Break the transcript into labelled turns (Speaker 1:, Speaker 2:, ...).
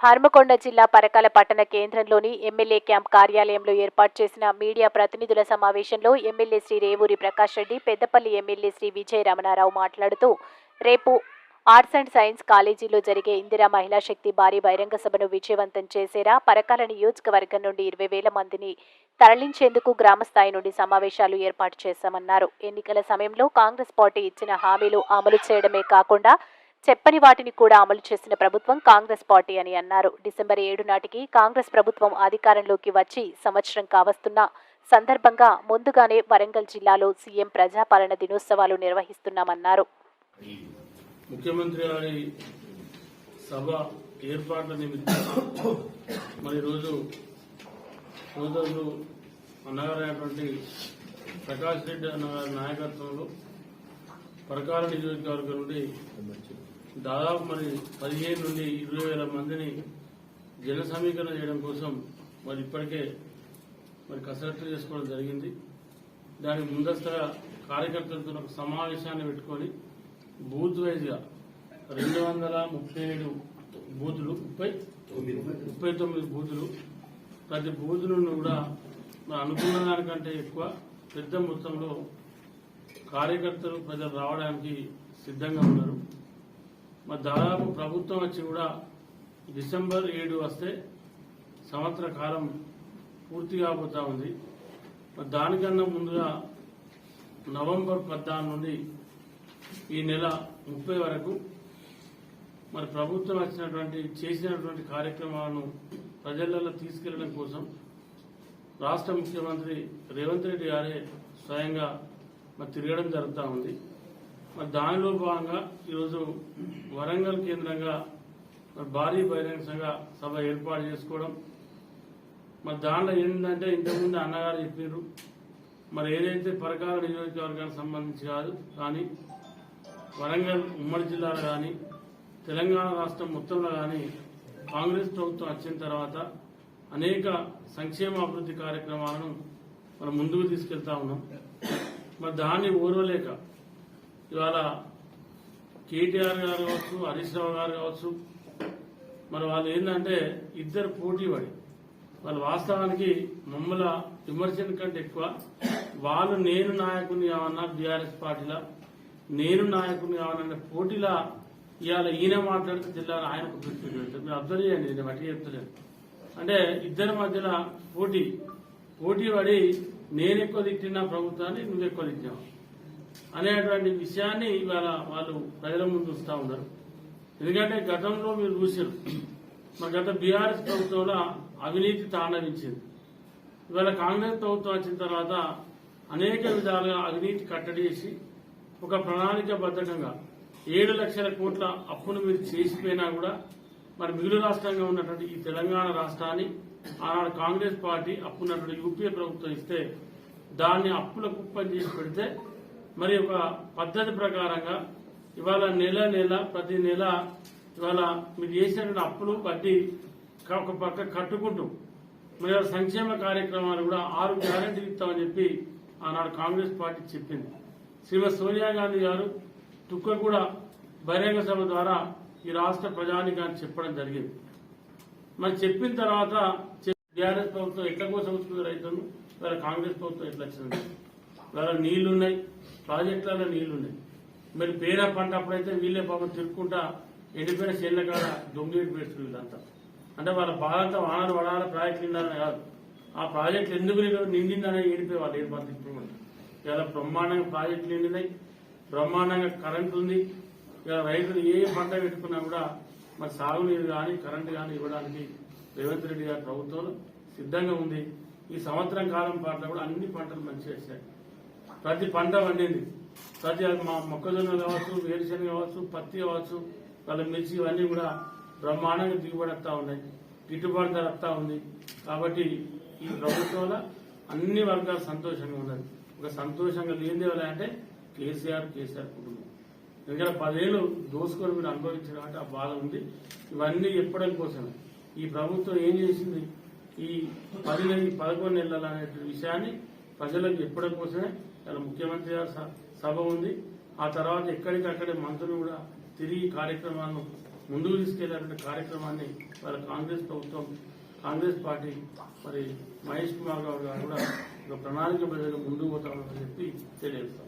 Speaker 1: హర్మకొండ జిల్లా పరకాల పట్టణ కేంద్రంలోని ఎమ్మెల్యే క్యాంప్ కార్యాలయంలో ఏర్పాటు చేసిన మీడియా ప్రతినిధుల సమావేశంలో ఎమ్మెల్యే శ్రీ రేవూరి ప్రకాష్ రెడ్డి పెద్దపల్లి ఎమ్మెల్యే శ్రీ విజయ రమణారావు మాట్లాడుతూ రేపు ఆర్ట్స్ అండ్ సైన్స్ కాలేజీలో జరిగే ఇందిరా మహిళా శక్తి భారీ బహిరంగ సభను విజయవంతం చేసేలా పరకాల నియోజకవర్గం నుండి ఇరవై వేల మందిని తరలించేందుకు గ్రామస్థాయి నుండి సమావేశాలు ఏర్పాటు చేశామన్నారు. ఎన్నికల సమయంలో కాంగ్రెస్ పార్టీ ఇచ్చిన హామీలు అమలు చేయడమే కాకుండా చెప్పని వాటిని కూడా అమలు చేసిన ప్రభుత్వం కాంగ్రెస్ పార్టీ అని అన్నారు. డిసెంబర్ ఏడు నాటికి కాంగ్రెస్ ప్రభుత్వం అధికారంలోకి వచ్చి సంవత్సరం కావస్తున్న సందర్భంగా ముందుగానే వరంగల్ జిల్లాలో సీఎం ప్రజాపాలన దినోత్సవాలు నిర్వహిస్తున్నామన్నారు.
Speaker 2: ముఖ్యమంత్రి గారి సభ ఏర్పాట్ల నిమిత్తం మరి రోజు సోదరులు అన్నగారైనటువంటి ప్రకాష్ రెడ్డి అన్నగారి నాయకత్వంలో పరకాల నియోజకవర్గం నుండి దాదాపు మరి పదిహేను నుండి ఇరవై వేల మందిని జన సమీకరణ చేయడం కోసం మరి ఇప్పటికే మరి కసరత్తు చేసుకోవడం జరిగింది. దానికి ముందస్తుగా కార్యకర్తలతో ఒక సమావేశాన్ని పెట్టుకొని బూత్ వైజ్గా రెండు వందల ముప్పై ఏడు బూతులు ముప్పై ముప్పై తొమ్మిది బూతులు ప్రతి బూత్ నుండి కూడా మనం అనుకున్న దానికంటే ఎక్కువ పెద్ద మొత్తంలో కార్యకర్తలు ప్రజలు రావడానికి సిద్ధంగా ఉన్నారు. మరి దాదాపు ప్రభుత్వం వచ్చి కూడా డిసెంబర్ ఏడు వస్తే సంవత్సర కాలం పూర్తి కాబోతా ఉంది. మరి దానికన్నా ముందుగా నవంబర్ పద్నాలుగు నుండి ఈ నెల ముప్పై వరకు మరి ప్రభుత్వం వచ్చినటువంటి చేసినటువంటి కార్యక్రమాలను ప్రజలలో తీసుకెళ్ళడం కోసం రాష్ట్ర ముఖ్యమంత్రి రేవంత్ రెడ్డి గారే స్వయంగా మరి తిరగడం జరుగుతూ ఉంది. మరి దానిలో భాగంగా ఈరోజు వరంగల్ కేంద్రంగా మరి భారీ బహిరంగ సంఘ సభ ఏర్పాటు చేసుకోవడం. మరి దాంట్లో ఏంటంటే ఇంతకుముందు అన్నగారు చెప్పారు మరి ఏదైతే పరకాల నియోజకవర్గానికి సంబంధించి కాదు కానీ వరంగల్ ఉమ్మడి జిల్లాలో కానీ తెలంగాణ రాష్ట్రం మొత్తంలో కానీ కాంగ్రెస్ ప్రభుత్వం వచ్చిన తర్వాత అనేక సంక్షేమ అభివృద్ధి కార్యక్రమాలను మనం ముందుకు తీసుకెళ్తా ఉన్నాం. మరి దాన్ని ఓర్వలేక ఇవాళ కేటీఆర్ గారు కావచ్చు హరీష్ రావు గారు కావచ్చు మరి వాళ్ళు ఏంటంటే ఇద్దరు పోటీ పడి వాళ్ళు వాస్తవానికి మమ్మల విమర్శల కంటే ఎక్కువ వాళ్ళు నేను నాయకుని కావన్నా బీఆర్ఎస్ పార్టీలా నేను నాయకుని కావాలన్న పోటీలా ఇవాళ ఈయన మాట్లాడితే జిల్లాలో ఆయన పెడుతుంది మీరు అబ్జర్వ్ చేయండి నేను బట్టి చెప్తలేదు అంటే ఇద్దరి మధ్యలో పోటీ పోటీ పడి నేను ఎక్కువ తిట్టినా ప్రభుత్వాన్ని నువ్వు ఎక్కువ తిట్టినావు. అనేటువంటి విషయాన్ని ఇవాళ వాళ్ళు ప్రజల ముందు వస్తూ ఉన్నారు. ఎందుకంటే గతంలో మీరు చూసారు మరి గత బీఆర్ఎస్ ప్రభుత్వంలో అవినీతి తాండవించింది. ఇవాళ కాంగ్రెస్ ప్రభుత్వం వచ్చిన తర్వాత అనేక విధాలుగా అవినీతి కట్టడి చేసి ఒక ప్రణాళికాబద్ధంగా ఏడు లక్షల కోట్ల అప్పును మీరు చేసిపోయినా కూడా మరి మిగులు రాష్ట్రంగా ఉన్నటువంటి ఈ తెలంగాణ రాష్ట్రాన్ని ఆనాడు కాంగ్రెస్ పార్టీ అప్పున్నటువంటి యూపీఏ ప్రభుత్వం ఇస్తే దాన్ని అప్పుల కుప్పని చేసి పెడితే మరి ఒక పద్ధతి ప్రకారంగా ఇవాళ నెల నెల ప్రతి నెల ఇవాళ మీరు చేసినటువంటి అప్పులు వడ్డీ ఒక పక్క కట్టుకుంటూ మరి సంక్షేమ కార్యక్రమాలు కూడా ఆరు గ్యారెంటీలు ఇస్తామని చెప్పి ఆనాడు కాంగ్రెస్ పార్టీ చెప్పింది. శ్రీమతి సోనియా గాంధీ గారు తుక్క కూడా బహిరంగ సభ ద్వారా ఈ రాష్ట్ర ప్రజానికాన్ని చెప్పడం జరిగింది. మరి చెప్పిన తర్వాత బీఆర్ఎస్ ప్రభుత్వం ఎట్లా కోసం రైతులు ఇవాళ కాంగ్రెస్ ప్రభుత్వం ఎట్లా వచ్చింది? ఇవాళ నీళ్ళున్నాయి. ప్రాజెక్టులలో నీళ్ళున్నాయి. మరి పేర పంట అప్పుడైతే వీళ్ళే పాపం తిరుక్కుంటా ఎండిపోయిన చేళ్ళ కాడ దొంగేటి పెడుతుంది వీళ్ళంతా. అంటే వాళ్ళ బాధంతా వానలు వడాల ప్రాజెక్టులు నిండాలని కాదు. ఆ ప్రాజెక్టులు ఎందుకు నిండిందనే ఏడిపోయి వాళ్ళు ఏర్పాటు తిప్పుకుంటారు ఇలా బ్రహ్మాండంగా ప్రాజెక్టులు నిండినాయి బ్రహ్మాండంగా కరెంట్ ఉంది. ఇలా రైతులు ఏ పంట పెట్టుకున్నా కూడా మరి సాగునీరు కానీ కరెంటు కానీ ఇవ్వడానికి రేవంత్ రెడ్డి గారి ప్రభుత్వం సిద్ధంగా ఉంది. ఈ సంవత్సరం కాలం పాటలో కూడా అన్ని పంటలు మంచిగా వేశాయి ప్రతి పంట పండింది. ప్రతి మా మొక్కజొన్న కావచ్చు వేరుశనగ కావచ్చు పత్తి కావచ్చు వాళ్ళ మిర్చి ఇవన్నీ కూడా బ్రహ్మాండంగా దిగుబడి వస్తూ ఉన్నాయి. గిట్టుబాటు ధర వస్తూ ఉంది. కాబట్టి ఈ ప్రభుత్వంలో అన్ని వర్గాలు సంతోషంగా ఉన్నది. ఒక సంతోషంగా లేనిది అంటే కేసీఆర్ కేసీఆర్ కుటుంబం. ఎందుకంటే పదేళ్ళు దోసుకొని మీరు అనుభవించడం అంటే ఆ బాధ ఉంది. ఇవన్నీ చెప్పడం కోసమే ఈ ప్రభుత్వం ఏం చేసింది? ఈ పది పదకొండు నెలలు అనే విషయాన్ని ప్రజలకు చెప్పడం కోసమే ఇలా ముఖ్యమంత్రి గారి స- సభ ఉంది. ఆ తర్వాత ఎక్కడికక్కడే మంత్రులు కూడా తిరిగి కార్యక్రమాలను ముందుకు తీసుకెళ్ళాలనే కార్యక్రమాన్ని వాళ్ళ కాంగ్రెస్ ప్రభుత్వం కాంగ్రెస్ పార్టీ మరి మహేష్ కుమార్ గారు కూడా ఒక ప్రణాళిక ప్రజలకు ముందుకు పోతామని చెప్పి తెలియజేస్తాం.